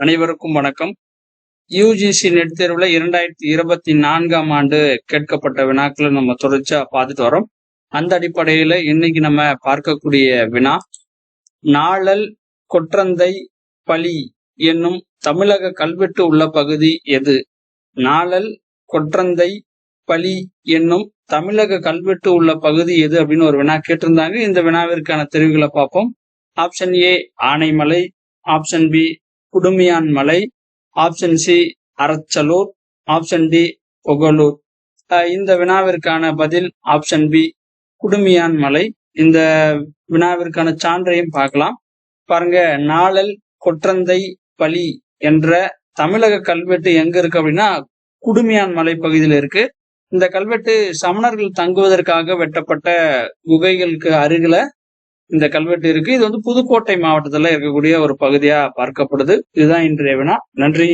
அனைவருக்கும் வணக்கம். UGC net தேர்வுல இரண்டாயிரத்தி இருபத்தி நான்காம் ஆண்டு கேட்கப்பட்ட வினாக்களை நம்ம தொடர்ச்சியா பார்த்துட்டு வரோம். அந்த அடிப்படையில இன்னைக்கு நம்ம பார்க்கக்கூடிய வினா நாளல் கொற்றந்தை பலி என்னும் தமிழக கல்வெட்டு உள்ள பகுதி எது? நாளல் கொற்றந்தை பலி என்னும் தமிழக கல்வெட்டு உள்ள பகுதி எது அப்படின்னு ஒரு வினா கேட்டிருந்தாங்க. இந்த வினாவிற்கான தெரிவுகளை பார்ப்போம். Option A Anaimalai. Option B Kudumiyan Malai option C Arachalur option D Pugalur இந்த வினாவிற்கான பதில் ஆப்ஷன் பி குடுமியான் மலை. இந்த வினாவிற்கான சான்றையும் பார்க்கலாம். பாருங்க நாளல் கொற்றந்தை பலி என்ற தமிழக கல்வெட்டு எங்க இருக்கு அப்படின்னா குடுமியான் மலை பகுதியில் இருக்கு. இந்த கல்வெட்டு சமணர்கள் தங்குவதற்காக வெட்டப்பட்ட குகைகளுக்கு அருகில இந்த கல்வெட்டு இருக்கு. இது வந்து புதுக்கோட்டை மாவட்டத்துல இருக்கக்கூடிய ஒரு பகுதியா பார்க்கப்படுது. இதுதான் இன்றைய வினா. நன்றி.